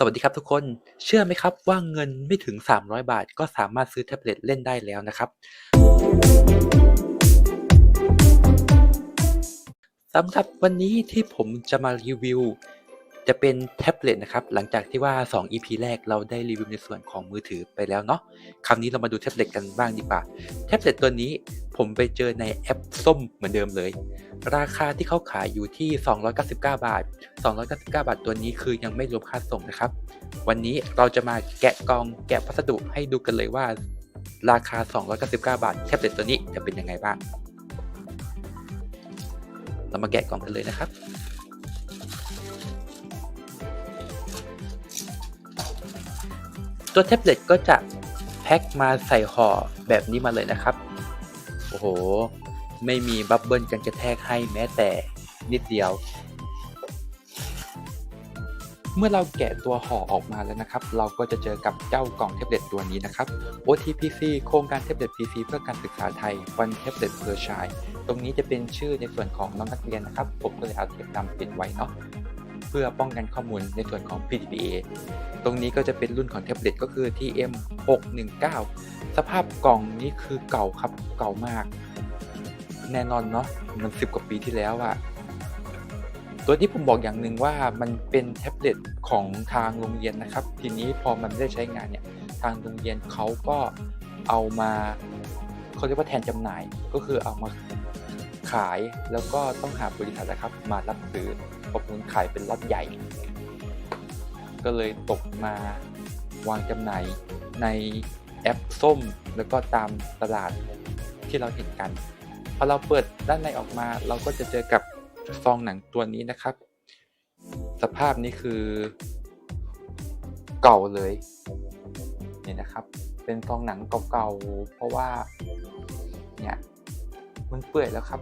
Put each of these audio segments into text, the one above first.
สวัสดีครับทุกคน เชื่อไหมครับว่าเงินไม่ถึง 300 บาท ก็สามารถซื้อแท็บเล็ตเล่นได้แล้วนะครับสำหรับวันนี้ที่ผมจะมารีวิว จะเป็นแท็บเล็ตนะครับ หลังจากที่ว่า 2 EP แรกเราได้รีวิวในส่วนของมือถือไปแล้วเนาะคราวนี้เรามาดูแท็บเล็ตกันบ้างดีกว่า แท็บเล็ตตัวนี้ผมไปเจอในแอปส้มเหมือนเดิมเลย ราคาที่เขาขายอยู่ที่ 299 บาท 299 บาทตัวนี้คือยังไม่รวมค่าส่งนะครับ วันนี้เราจะมาแกะกล่องแกะพัสดุให้ดูกันเลยว่า ราคา 299 บาทแท็บเล็ตตัวนี้จะเป็นยังไงบ้าง เรามาแกะกล่องกันเลยนะครับตัวแท็บเล็ตก็จะแพ็คมาใส่ห่อแบบนี้มาเลยนะครับ โอ้โห ไม่มีบับเบิลกันกระแทกให้แม้แต่นิดเดียว เมื่อเราแกะตัวห่อออกมาแล้วนะครับ เราก็จะเจอกับเจ้ากล่องแท็บเล็ตตัวนี้นะครับ OTPC โครงการแท็บเล็ต PC เพื่อการศึกษาไทย One Tablet per Child ตรงนี้จะเป็นชื่อในส่วนของน้องนักเรียนนะครับ ผมก็เลยเอาเทปดำปิดไว้เนาะเพื่อป้องกันข้อมูลในส่วนของ PDPA ตรงนี้ก็จะเป็นรุ่นของแท็บเล็ตก็คือ TM619 สภาพกล่องนี้คือเก่าครับเก่ามาก แน่นอนเนาะมันสิบกว่าปีที่แล้วอะตัวที่ผมบอกอย่างหนึ่งว่ามันเป็นแท็บเล็ตของทางโรงเรียนนะครับ ทีนี้พอมันได้ใช้งานเนี่ยทางโรงเรียนเขาก็เอามาเขาเรียกว่าแทนจำหน่ายก็คือเอามาขายแล้วก็ต้องหาบริษัทนะครับ มารับซื้อประมูลขายเป็นล็อตใหญ่ ก็เลยตกมาวางจำหน่ายในแอปส้ม แล้วก็ตามตลาดที่เราเห็นกัน พอเราเปิดด้านในออกมา เราก็จะเจอกับซองหนังตัวนี้นะครับ สภาพนี้คือ เก่าเลยนี่นะครับ เป็นซองหนังเก่าๆเพราะว่าเนี่ยมันเปื่อยแล้วครับ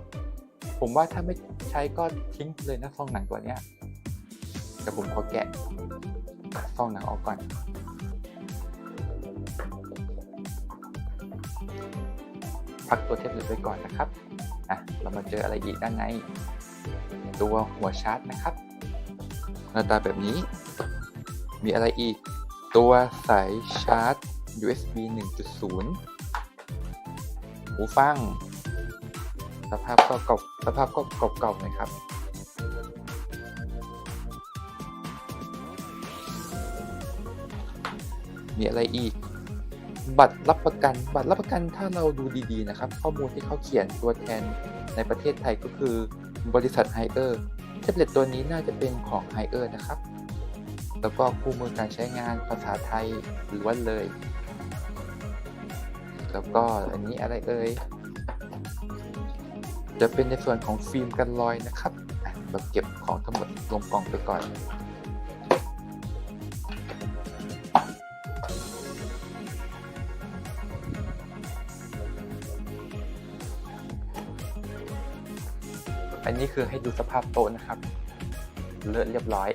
ผมว่าถ้าไม่ใช้ก็ทิ้งเลยนะซองหนังตัวเนี้ยแต่ผมขอแกะซองหนังออกก่อนพักตัวเทปเล็ตไว้ก่อนนะครับ อะเรามาเจออะไรอีกด้านในตัวหัวชาร์จนะครับ หน้าตาแบบนี้ มีอะไรอีก ตัวสายชาร์จ USB 1.0 หูฟัง สภาพก็เก่าสภาพก็เก่าๆนะครับ มีอะไรอีก บัตรรับประกัน บัตรรับประกันถ้าเราดูดีๆนะครับ ข้อมูลที่เขาเขียนตัวแทนในประเทศไทยก็คือบริษัทไฮเออร์แท็บเล็ตตัวนี้น่าจะเป็นของไฮเออร์นะครับ แล้วก็คู่มือการใช้งานภาษาไทยล้วนเลย แล้วก็อันนี้อะไรเอ่ยจะเป็นในส่วนของฟิล์มกันรอยนะครับเราเก็บของทั้งหมดลงกล่องไปก่อน อันนี้คือให้ดูสภาพโต๊ะนะครับ เลอะเรียบร้อย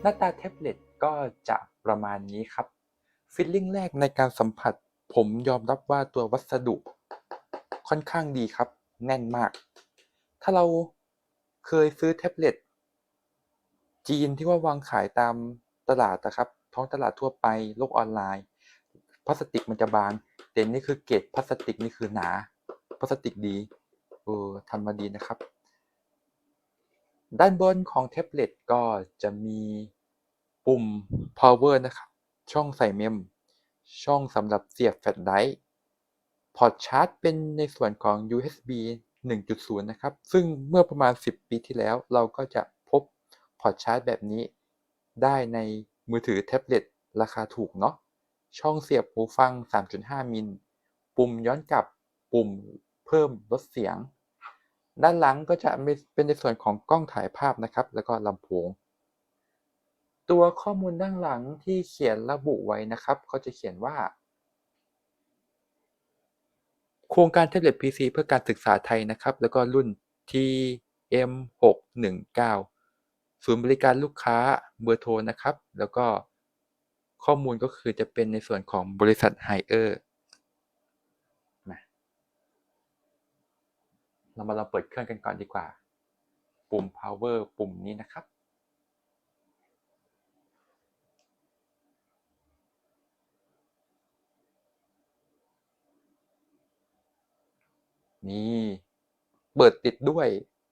หน้าตาแท็บเล็ตก็จะประมาณนี้ครับฟิลลิ่งแรกในการสัมผัส ผมยอมรับว่าตัววัสดุค่อนข้างดีครับ แน่นมาก ถ้าเราเคยซื้อแท็บเล็ตจีนที่ว่าวางขายตามตลาดนะครับ ท้องตลาดทั่วไปโลกออนไลน์ พลาสติกมันจะบางแต่นี่คือเกรดพลาสติกนี่คือหนา พลาสติกดี เออทำมาดีนะครับ ด้านบนของแท็บเล็ตก็จะมีปุ่ม power นะครับ ช่องใส่เมม ช่องสำหรับเสียบแฟลชไดรฟ์พอร์ตชาร์จเป็นในส่วนของ USB 1.0 นะครับ ซึ่งเมื่อประมาณ 10 ปีที่แล้ว เราก็จะพบพอร์ตชาร์จแบบนี้ ได้ในมือถือแท็บเล็ตราคาถูกเนาะ ช่องเสียบหูฟัง 3.5 มิล ปุ่มย้อนกลับ ปุ่มเพิ่มลดเสียง ด้านหลังก็จะเป็นในส่วนของกล้องถ่ายภาพนะครับ แล้วก็ลำโพง ตัวข้อมูลด้านหลังที่เขียนระบุไว้นะครับเขาจะเขียนว่า โครงการแท็บเล็ต PC เพื่อการศึกษาไทยนะครับ แล้วก็รุ่น TM619 ศูนย์บริการลูกค้าเบอร์โทรนะครับ แล้วก็ข้อมูลก็คือจะเป็นในส่วนของบริษัทไฮเออร์ เรามาลองเปิดเครื่องกันก่อนดีกว่า ปุ่ม power ปุ่มนี้นะครับ นี่ เปิดติดด้วย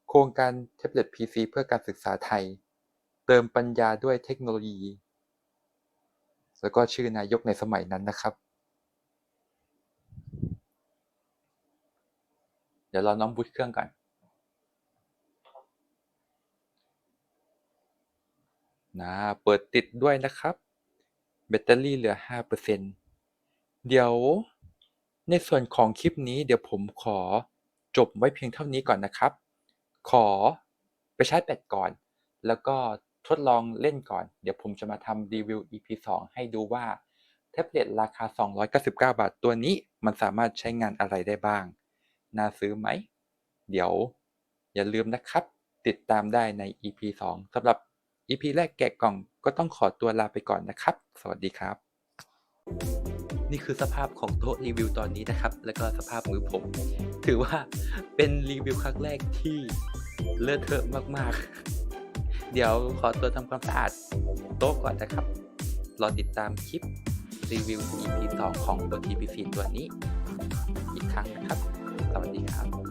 โครงการแท็บเล็ต PC เพื่อการศึกษาไทย เติมปัญญาด้วยเทคโนโลยี แล้วก็ชื่อนายกในสมัยนั้นนะครับ เดี๋ยวเราน้องบูตเครื่องก่อนนะเปิดติดด้วยนะครับแบตเตอรี่เหลือ 5%เดี๋ยวในส่วนของคลิปนี้เดี๋ยวผมขอจบไว้เพียงเท่านี้ก่อนนะครับ ขอไปใชาร์จแบตก่อน แล้วก็ทดลองเล่นก่อน เดี๋ยวผมจะมาทำรีวิว EP 2 ให้ดูว่าแท็บเล็ตราคา 299 บาทตัวนี้มันสามารถใช้งานอะไรได้บ้าง น่าซื้อไหม เดี๋ยวอย่าลืมนะครับ ติดตามได้ใน EP 2สำหรับ EP แรกแกะกล่องก็ต้องขอตัวลาไปก่อนนะครับ สวัสดีครับ นี่คือสภาพของโต๊ะรีวิวตอนนี้นะครับ แล้วก็สภาพมือผม ถือว่าเป็นรีวิวครั้งแรกที่เลอะเทอะมากๆ เดี๋ยวขอตัวทำความสะอาดโต๊ะก่อนนะครับ รอติดตามคลิปรีวิว EP 2 ของตัว TPC ตัวนี้ อีกครั้งนะครับ สวัสดีครับ